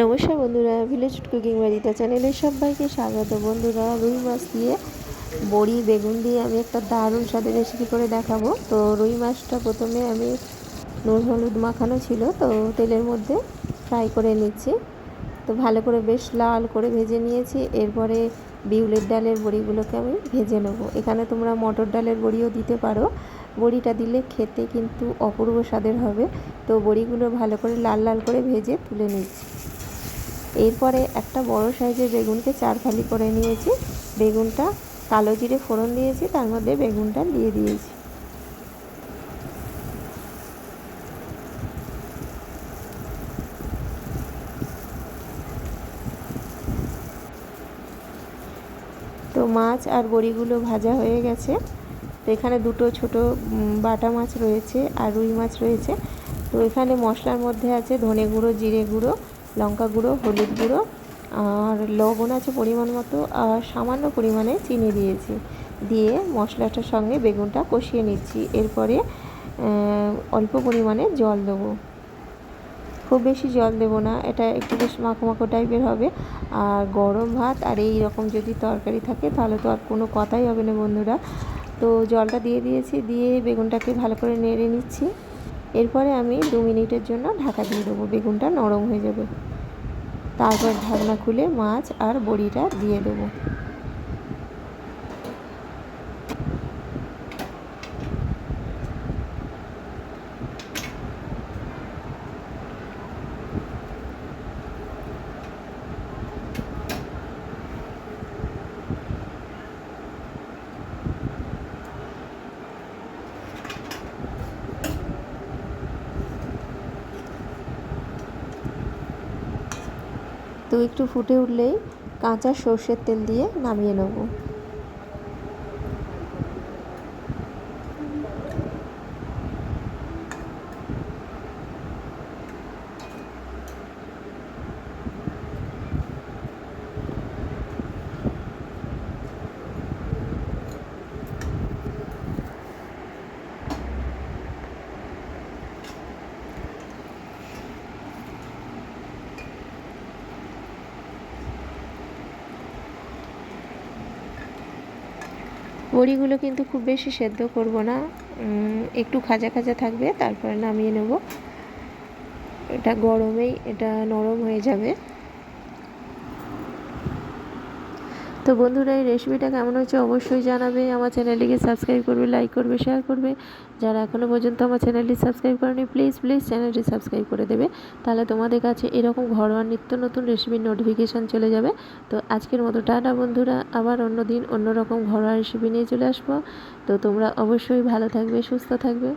নমস্কার বন্ধুরা village cooking বাড়িতে চ্যানেলে সবাইকে স্বাগত। বন্ধুরা, রুই মাছ দিয়ে বড়ি, বেগুন দিয়ে আমি একটা দারুণ স্বাদের রেসিপি করে দেখাবো। তো রুই মাছটা প্রথমে আমি নুন, হলুদ মাখানো ছিল, তো তেলের মধ্যে ফ্রাই করে নিচ্ছি। তো ভালো করে বেশ লাল করে ভেজে নিয়েছি। এরপরে বিউলের ডালের বড়িগুলোকে আমি ভেজে নেব। এখানে তোমরা মটর ডালের বড়িও দিতে পারো। বড়িটা দিলে খেতে কিন্তু অপূর্ব স্বাদের হবে। তো বড়িগুলো ভালো করে লাল লাল করে ভেজে তুলে নিচ্ছি। এরপরে একটা বড় সাইজের বেগুনকে চার ফালি করে নিয়েছি। বেগুনটা কালো জিরে ফোড়ন দিয়েছি, তার মধ্যে বেগুনটা দিয়ে দিয়েছি। তো মাছ আর বড়িগুলো ভাজা হয়ে গেছে। তো এখানে দুটো ছোট বাটা মাছ রয়েছে আর রুই মাছ রয়েছে। তো এখানে মশলার মধ্যে আছে ধনে গুঁড়ো, জিরে গুঁড়ো লঙ্কা গুঁড়ো, হলুদ গুঁড়ো আর লবণ আছে পরিমাণ মতো আর সামান্য পরিমাণে চিনি দিয়েছি। দিয়ে মশলাটার সঙ্গে বেগুনটা কষিয়ে নিচ্ছি। এরপরে অল্প পরিমাণে জল দেবো। খুব বেশি জল দেবো না, এটা একটু বেশ মাখো মাখো টাইপের হবে। আর গরম ভাত আর এই রকম যদি তরকারি থাকে, তাহলে তো আর কোনো কথাই হবে না বন্ধুরা। তো জলটা দিয়ে দিয়েছি, দিয়ে বেগুনটাকে ভালো করে নেড়ে নিচ্ছি। এরপরে আমি দু মিনিটের জন্য ঢাকা দিয়ে দেবো, বেগুনটা নরম হয়ে যাবে। তারপর ঢাকনা খুলে মাছ আর বড়িটা দিয়ে দেবো। তো একটু ফুটে উঠলেই কাঁচা সর্ষের তেল দিয়ে নামিয়ে নেব। বড়িগুলো কিন্তু খুব বেশি সেদ্ধ করব না। একটু খাজা খাজা থাকবে, তারপরে নামিয়ে নেব। এটা গরমেই এটা নরম হয়ে যাবে। তো বন্ধুরা, এই রেসিপিটা কেমন হচ্ছে অবশ্যই জানাবে। আমার চ্যানেলটিকে সাবস্ক্রাইব করবে লাইক করবে শেয়ার করবে। যারা এখনও পর্যন্ত আমার চ্যানেলটি সাবস্ক্রাইব করেনি প্লিজ প্লিজ চ্যানেলটি সাবস্ক্রাইব করে দেবে। তাহলে তোমাদের কাছে এরকম ঘরোয়া নিত্য নতুন রেসিপির নোটিফিকেশান চলে যাবে। তো আজকের মতো টাটা বন্ধুরা, আবার অন্য দিন অন্যরকম ঘরোয়া রেসিপি নিয়ে চলে আসব। তো তোমরা অবশ্যই ভালো থাকবে, সুস্থ থাকবে।